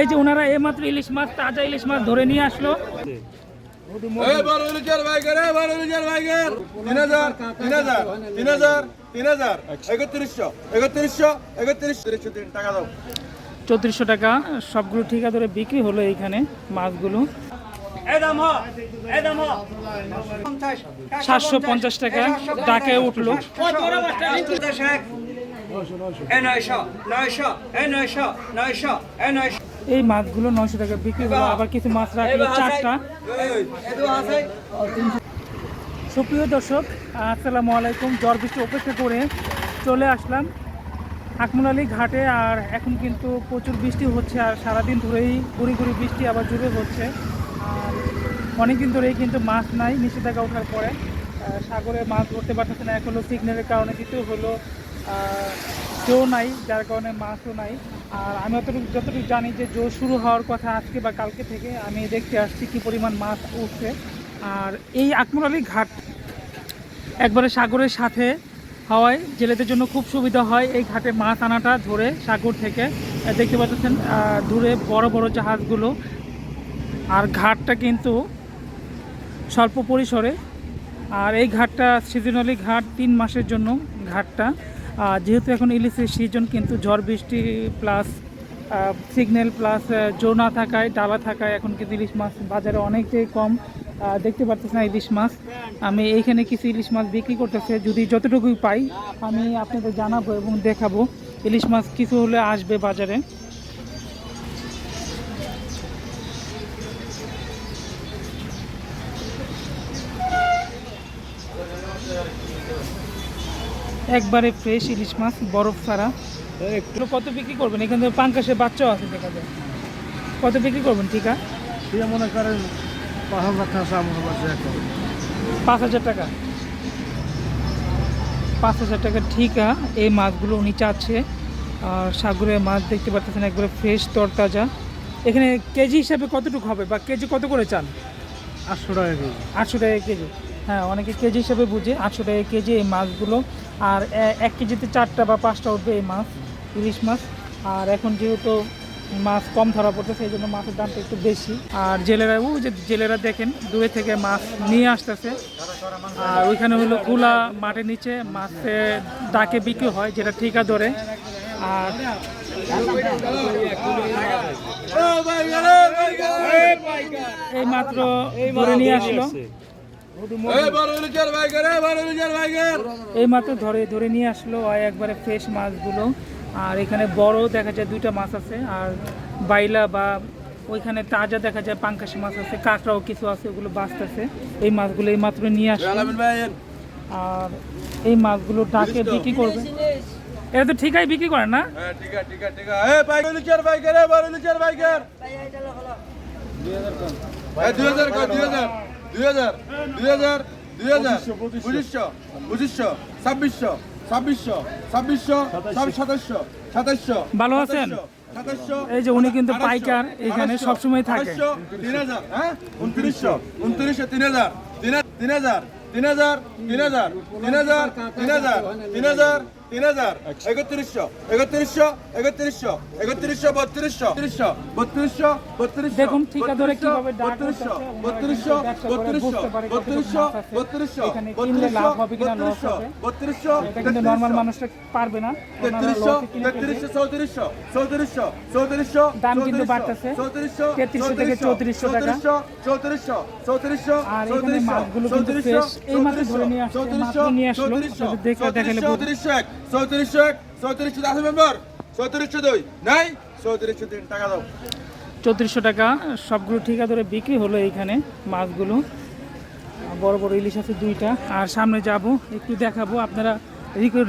এই যে ওনারা এইমাত্র ইলিশ মাছ তাজা ইলিশ মাছ ধরে নিয়ে আসলো। চৌত্রিশশো টাকা সবগুলো ঠিকা ধরে বিক্রি হলো এইখানে মাছগুলো। সাতশো পঞ্চাশ টাকা ডাকে উঠল। নয়শো নয়শো নয়শো নয়শো নয়শো। এই মাছগুলো নয়শো টাকা বিক্রি হলো। আবার কিছু মাছ রাখল চারটা। সুপ্রিয় দর্শক আসসালামু আলাইকুম। জ্বর বৃষ্টি অপেক্ষা করে চলে আসলাম আকমুলালি ঘাটে আর এখন কিন্তু প্রচুর বৃষ্টি হচ্ছে আর সারাদিন ধরেই গুড়ি গুড়ি বৃষ্টি আবার জুড়ে হচ্ছে। আর অনেকদিন ধরেই কিন্তু মাছ নাই নিষেধাজ্ঞা ওঠার পরে। সাগরে মাছ ধরতে পারতেছে না এক হলো সিগন্যালের কারণে দ্বিতীয় হলো জো নাই, যার কারণে মাছও নাই। আর আমি অতটুকু যতটুকু জানি যে জো শুরু হওয়ার কথা আজকে বা কালকে থেকে আমি দেখতে আসছি কী পরিমাণ মাছ উঠছে। আর এই আকমুলালি ঘাট একবারে সাগরের সাথে হওয়ায় জেলেদের জন্য খুব সুবিধা হয় এই ঘাটে মাছ আনাটা ধরে সাগর থেকে। দেখতে পাচ্ছেন দূরে বড় বড় জাহাজগুলো। আর ঘাটটা কিন্তু স্বল্প পরিসরে। আর এই ঘাটটা সিজনালি ঘাট তিন মাসের জন্য ঘাটটা। যেহেতু এখন ইলিশের সিজন কিন্তু ঝড় বৃষ্টি প্লাস সিগন্যাল প্লাস জোনা থাকায়, ডালা থাকায় এখন কিন্তু ইলিশ মাছ বাজারে অনেকটাই কম। দেখতে পাচ্ছি না ইলিশ মাছ। আমি এইখানে কিছু ইলিশ মাছ বিক্রি করতেছে। যদি যতটুকুই পাই, আমি আপনাদের জানাব এবং দেখাবো। ইলিশ মাছ কিছু হলে আসবে বাজারে। একবারে ফ্রেশ ইলিশ মাছ বরফ ছাড়া। একটু কত বিক্রি করবেন? এখান থেকে পাঙ্কাশের বাচ্চাও আছে দেখা যায়। কত বিক্রি করবেন টিকা? দিয়ে মনে করেন পাঁচ হাজার টাকা পাঁচ হাজার টাকা? পাঁচ হাজার টাকা ঠিকা এই মাছগুলো উনি চাচ্ছে। আর সাগরের মাছ দেখতে পাচ্ছেন একবারে ফ্রেশ তরতাজা। এখানে কেজি হিসাবে কতটুকু হবে বা কেজি কত করে চান? আটশো টাকা কেজি। আটশো টাকা কেজি। হ্যাঁ অনেকে কেজি হিসাবে বুঝে আটশো টাকা কেজি এই মাছগুলো আর এক কেজিতে চারটা বা পাঁচটা উঠবে এই মাছ, ইলিশ মাছ। আর এখন যেহেতু মাছ কম ধরা পড়তেছে সেই জন্য মাছের দামটা একটু বেশি। আর জেলেরা, ও যে জেলেরা দেখেন, দূরে থেকে মাছ নিয়ে আসতেছে। আর ওইখানে হলো খোলা মাঠের নিচে মাছে ডাকে বিক্রি হয়, যেটা ঠিকা ধরে। আর এই মাত্র নিয়ে আসলো। এই মাত্র ধরে ধরে নিয়ে আসলো আর একবারে ফ্রেশ মাছগুলো। আর এখানে বড় দেখা যায় দুইটা মাছ আছে আর বাইলা বা ওইখানে তাজা দেখা যায় পাঙ্কাশি মাছ আছে কাঁকড়াও কিছু আছে ওগুলো বাঁচতেছে। এই মাছগুলো এই মাত্র নিয়ে আসলো। আর এই মাছগুলো ডাকে বিক্রি করবে। এটা তো ঠিকাই বিক্রি করে না? হ্যাঁ দুই হাজার দুই হাজার দুই হাজার দুই হাজার দুই হাজার পঁচিশশো পঁচিশশো ছাব্বিশশো ছাব্বিশশো ছাব্বিশশো সাতাশশো সাতাশশো ভালো আছেন? এই যে উনি কিন্তু পাইকার এখানে সবসময় থাকে। তিন হাজার হ্যাঁ? উনত্রিশশো উনত্রিশশো তিন হাজার তিন হাজার তিন হাজার তিন হাজার তিন হাজার তিন হাজার তিন হাজার তিন হাজার তিন হাজার একত্রিশশো একত্রিশশো একত্রিশশো একত্রিশশো বত্রিশশো তিরিশশো বত্রিশশো বত্রিশশো দেখুন ঠিকাদারে কীভাবে বত্রিশশো বত্রিশশো বত্রিশশো বত্রিশশো। বত্রিশশো এখানে কিনলে লাভ হবে কিনা লস হবে। বত্রিশশো এটা কিন্তু নর্মাল মানুষটা পারবে না তেত্রিশশো। তেত্রিশশো চৌত্রিশশো চৌত্রিশশো চৌত্রিশশো দাম কিন্তু বাড়তেছে। চৌত্রিশশো 3300 থেকে 3400 টাকা। চৌত্রিশশো চৌত্রিশশো চৌত্রিশশো আর এখানে মাছগুলো কিন্তু fresh। এই মাত্র ধরে নিয়ে আসছে, মাত্র নিয়ে আসলো। দেখে দেখালে চৌত্রিশশো এক চৌত্রিশশো টাকা দাও। টাকা, সবগুলো ঠিকা ধরে বিক্রি হলো এইখানে মাছগুলো। বড় বড় ইলিশ আছে দুইটা। আর সামনে যাব, একটু দেখাবো আপনারা।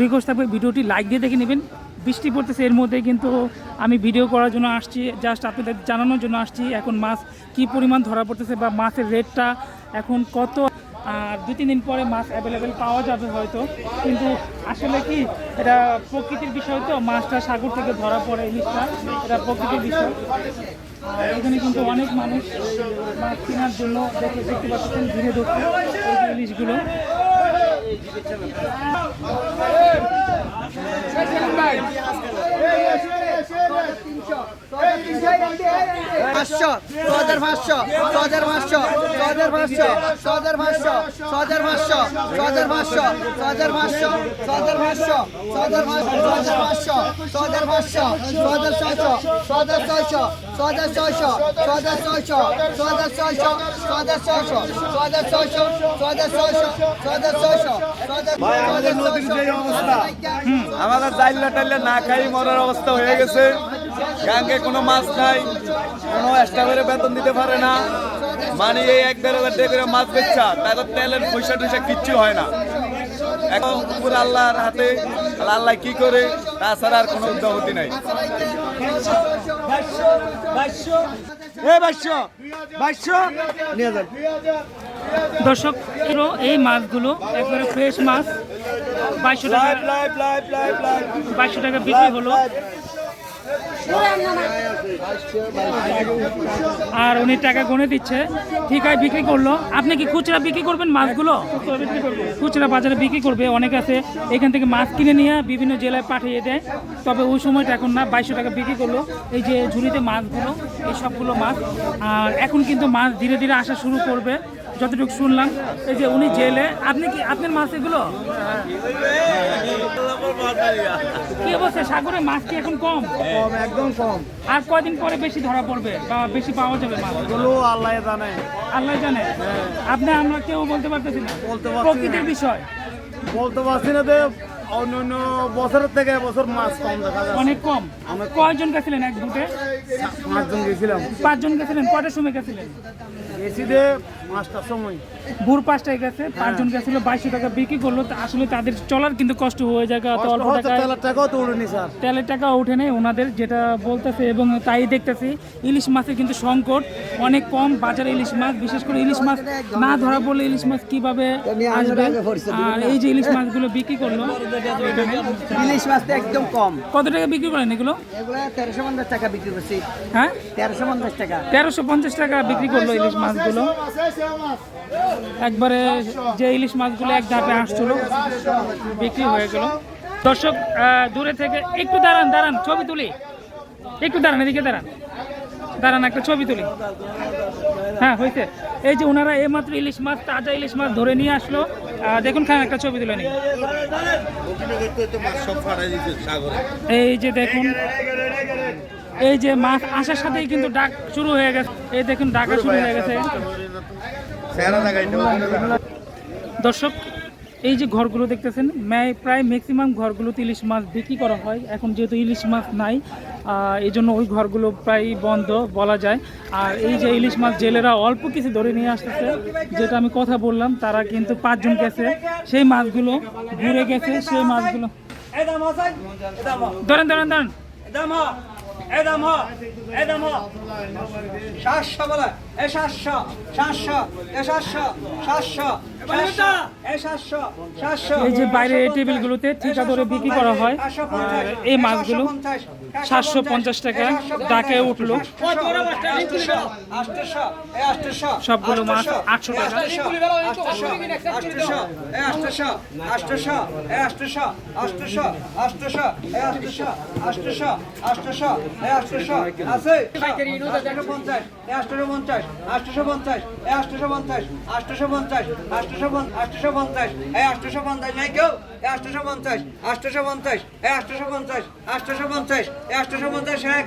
রিকোয়েস্ট থাকবে ভিডিওটি লাইক দিয়ে দেখে নেবেন। বৃষ্টি পড়তেছে, এর মধ্যে কিন্তু আমি ভিডিও করার জন্য আসছি। জাস্ট আপনাদের জানানোর জন্য আসছি, এখন মাছ কি পরিমাণ ধরা পড়তেছে বা মাছের রেটটা এখন কত আর দু তিন দিন পরে মাছ অ্যাভেলেবেল পাওয়া যাবে হয়তো। কিন্তু আসলে কি, এটা প্রকৃতির বিষয় তো, মাছটা সাগর থেকে ধরা পড়ে ইলিশটা এটা প্রকৃতির বিষয়। আর এখানে কিন্তু অনেক মানুষ মাছ কেনার জন্য দেখে দেখতে পাচ্ছেন ঘিরে ধরছে এই ইলিশগুলো পাঁচশো ছ হাজার পাঁচশো ছ হাজার পাঁচশো ছ হাজার পাঁচশো ছ হাজার পাঁচশো ছ হাজার পাঁচশো ছ হাজার পাঁচশো ছ হাজার পাঁচশো ছ হাজার পাঁচশো ছ হাজার পাঁচশো ছ হাজার পাঁচশো ছ হাজার পাঁচশো ছ হাজার ছয়শো ছ হাজার ছয়শো ছ হাজার ছয়শো ছ হাজার ছয়শো ছ হাজার ছয়শো ছ হাজার ছয়শো ছ হাজার ছয়শো ছ হাজার ছয়শো ছ হাজার আমাদের নদীর যে অবস্থা আমাদের চাইল্লা টাইল্লা না খাই মরার অবস্থা হয়ে গেছে গাঙ্গে কোনো মাছ নাই কোনো এক্সট্রা বেতন দিতে পারে না। মানে এই এক দেড় হাজার টাকা করে মাছ বেচছা তাদের তেলের পয়সা টয়সা কিচ্ছু হয় না। এখন পুরো আল্লাহর হাতে আল্লাহ কি করে? তাছাড়া আর কোনো উদ্যোগতি নাই। দর্শক এই মাছগুলো একবারে ফ্রেশ মাছ। বাইশশো টাকা বাইশশো টাকা বিক্রি হলো। আর উনি টাকা গুনে দিচ্ছে। ঠিকায় বিক্রি করল। আপনি কি খুচরা বিক্রি করবেন মাছগুলো? খুচরা বাজারে বিক্রি করবে। অনেক আছে এখান থেকে মাছ কিনে নিয়ে বিভিন্ন জেলায় পাঠিয়ে দেয়। তবে ওই সময়টা এখন না বাইশশো টাকা বিক্রি করল। এই যে ঝুড়িতে মাছগুলো এই সবগুলো মাছ। আর এখন কিন্তু মাছ ধীরে ধীরে আসা শুরু করবে। যতটুকু শুনলাম এই যে উনি জেলে আপনি কি আপনার মাছ এগুলো? কি অবস্থা? সাগরে মাছ কি এখন কম? কম একদম কম। আর কয়দিন পরে বেশি ধরা পড়বে বা বেশি পাওয়া যাবে মাছ? এগুলো আল্লাহ জানে। আল্লাহ জানে? আপনি আমরা কেউ বলতে পারতেছি না। প্রকৃতির বিষয়। বলতে পারছি না যে অন্য অন্য বছরের থেকে বছর মাছ কম দেখা যাচ্ছে। অনেক কম। কয়জন গেছিলেন এক বুটে পাঁচজন গেছিলাম। পাঁচজন গেছিলেন। কয়টার সময় গেছিলেন? গেছি যে পাঁচটার সময়। ভোর পাঁচটায় গেছে পাঁচজন গেছিল বাইশশো টাকা বিক্রি করল। আসলে তাদের চলার কিন্তু কষ্ট হয়ে যায় অত অল্প টাকাও তো উঠেনি স্যার। তেলের টাকা ওঠে নেই ওনাদের যেটা বলতেছে এবং তাই দেখতেছি ইলিশ মাছের কিন্তু সংকট অনেক কম বাজারে ইলিশ মাছ বিশেষ করে ইলিশ মাছ না ধরা পড়লে ইলিশ মাছ কীভাবে আসবে? আর এই যে ইলিশ মাছগুলো বিক্রি করল ইলিশ মাছ তো একদম কম। কত টাকা বিক্রি করেন এগুলো? এগুলো তেরোশো পঞ্চাশ টাকা বিক্রি করছি। হ্যাঁ? তেরোশো পঞ্চাশ টাকা। তেরোশো পঞ্চাশ টাকা বিক্রি করল ইলিশ মাছগুলো। একবারে যে ইলিশ মাছগুলো এক ধাপে আসছিল, বিক্রি হয়ে গেল। দর্শক দূরে থেকে একটু দাঁড়ান দাঁড়ান, ছবি তুলি। একটু দাঁড়ান, এদিকে দাঁড়ান। দাঁড়ান, একটা ছবি তুলি। হ্যাঁ হয়েছে। এই যে ওনারা এইমাত্র ইলিশ মাছ, তাজা ইলিশ মাছ ধরে নিয়ে আসলো। দেখুন, খান, একটা ছবি তুলে নিই। এই যে দেখুন এই যে মাছ আসার সাথেই কিন্তু ডাক শুরু হয়ে গেছে। এই দেখুন, ডাকা শুরু হয়ে গেছে। দর্শক, এই যে ঘরগুলো দেখতেছেন প্রায় ম্যাক্সিমাম ঘরগুলোতে ইলিশ মাছ বিক্রি করা হয়। এখন যেহেতু ইলিশ মাছ নাই এই জন্য ওই ঘরগুলো প্রায় বন্ধ বলা যায়। আর এই যে ইলিশ মাছ জেলেরা অল্প কিছু ধরে নিয়ে আসতেছে, যেটা আমি কথা বললাম, তারা কিন্তু পাঁচজন গেছে। সেই মাছগুলো ঘুরে গেছে, সেই মাছগুলো ধরেন ধরেন ধরেন। এদাম এদাম সাতশো বলে এ সাতশো সাতশো এ সাতশো সাতশো। এই যে বাইরের এই টেবিলগুলোতে ঠিকাদরে বিক্রি করা হয় এই মাছগুলো সাতশো পঞ্চাশ টাকা ডাকে উঠল। সবগুলো মাছ আটশো টাকা। আটশো পঞ্চাশ আটশো পঞ্চাশ আটশো পঞ্চাশ আটশো পঞ্চাশ আটশো আটশো আটশো পঞ্চাশ, এই আটশো পঞ্চাশ নাই কেউ, এই আটশো পঞ্চাশ আটশো পঞ্চাশ, এই আটশো পঞ্চাশ আটশো পঞ্চাশ, এই আটশো পঞ্চাশ এক।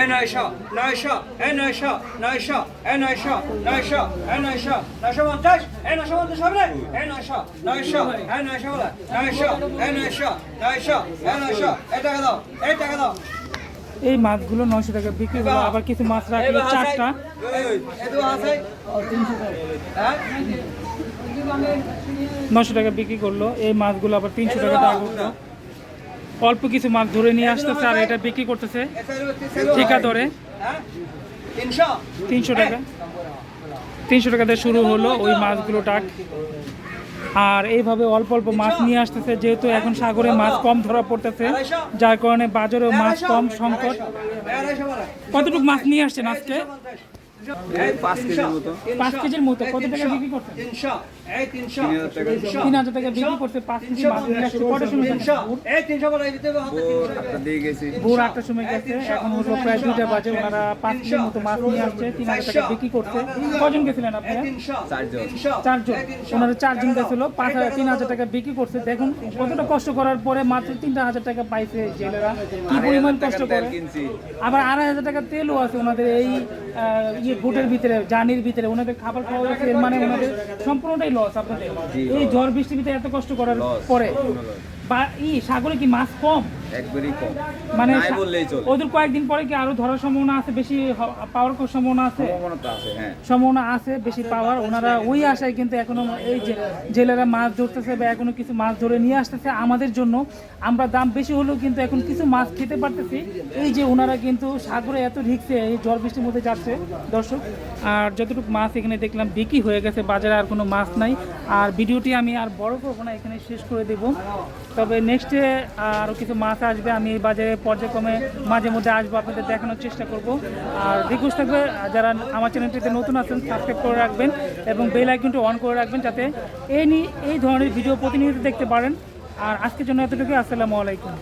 এই নয়শো নয়শো, এই নয়শো নয়শো, এই নয়শো নয়শো, এই নয়শো নয়শো পঞ্চাশ, এই নয়শো পঞ্চাশ হবে? এই নয়শো নয়শো, এই নয়শো নয়শো, এই নয়শো নয়শো, এই নয়শো, এই টাকা দাও, এই টাকা দাও। এই মাছগুলো নয়শো টাকা বিক্রি হলো। আবার কিছু মাছ রাখল চারটা। হ্যাঁ? নশো টাকা বিক্রি করল। এই মাছগুলো আবার তিনশো টাকা দাম উঠল অল্প কিছু মাছ ধরে নিয়ে আসতেছে আর এটা বিক্রি করতেছে। ঠিকা ধরে। হ্যাঁ? তিনশো? তিনশো টাকা দিয়ে শুরু হলো। ওই মাছগুলো টাক। আর এইভাবে অল্প অল্প মাছ নিয়ে আসতেছে, যেহেতু এখন সাগরে মাছ কম ধরা পড়তেছে, যার কারণে বাজারেও মাছ কম সংকট। কতটুকু মাছ নিয়ে আসছেন আজকে? পাঁচ কেজির মতো। পাঁচ কত টাকা বিক্রি করছেন তিন হাজার টাকা। বিক্রি করছে পাঁচ কেজি মাছ নিয়ে আসছে। কটার সময় ভোর? একটা দিয়ে গেছি। ভোর আটটার সময় গেছে। এখন হলো প্রায় দুইটা বাজে। ওনারা পাঁচ কেজির মতো মাছ নিয়ে আসছে। তিন হাজার টাকা বিক্রি করছে। কজন গেছিলেন আপনারা? চারজন। চারজন। ওনারা চারজন গেছিল। পাঁচ হাজার তিন হাজার টাকা বিক্রি করছে। দেখুন কতটা কষ্ট করার পরে মাত্র তিনটা হাজার টাকা পাইছে জেলেরা। কি পরিমাণ কষ্ট করে? আবার আড়াই হাজার টাকা তেলও আছে ওনাদের। এই ইয়ে ভোটের ভিতরে জানির ভিতরে ওনাদের খাবার খাওয়া হচ্ছে এর মানে ওনাদের সম্পূর্ণটাই লস আপনাদের। এই ঝড় বৃষ্টির ভিতরে এত কষ্ট করার পরে বা ই সাগরে কি মাছ কম? একবারই কম। মানে নাই বললেই চলে। ওদের কয়েকদিন পরে কি আরও ধরার সম্ভাবনা আছে? বেশি পাওয়ার কোনো সম্ভাবনা আছে? সম্ভাবনা আছে হ্যাঁ। সম্ভাবনা আছে বেশি পাওয়ার ওনারা ওই আশায় কিন্তু এখনও এই যে জেলেরা মাছ ধরতেছে বা এখনও কিছু মাছ ধরে নিয়ে আসতেছে আমাদের জন্য। আমরা দাম বেশি হলেও কিন্তু এখন কিছু মাছ খেতে পারতেছি। এই যে ওনারা কিন্তু সাগরে এত রিক্সে এই ঝড় বৃষ্টির মধ্যে যাচ্ছে দর্শক। আর যতটুকু মাছ এখানে দেখলাম বিক্রি হয়ে গেছে বাজারে আর কোনো মাছ নাই। আর ভিডিওটি আমি আর বড় করব না এখানে শেষ করে দেব। তবে নেক্সটে আরও কিছু মাছ আসবে, আমি এই বাজারে পর্যায়ক্রমে মাঝে মধ্যে আসব, আপনাদের দেখানোর চেষ্টা করব। আর রিকোয়েস্ট থাকবে, যারা আমার চ্যানেলটিতে নতুন আছেন সাবস্ক্রাইব করে রাখবেন এবং বেল আইকনটি অন করে রাখবেন যাতে এই নিয়ে এই ধরনের ভিডিও প্রতিনিয়ত দেখতে পারেন। আর আজকের জন্য এতটুকুই, আসসালামু আলাইকুম।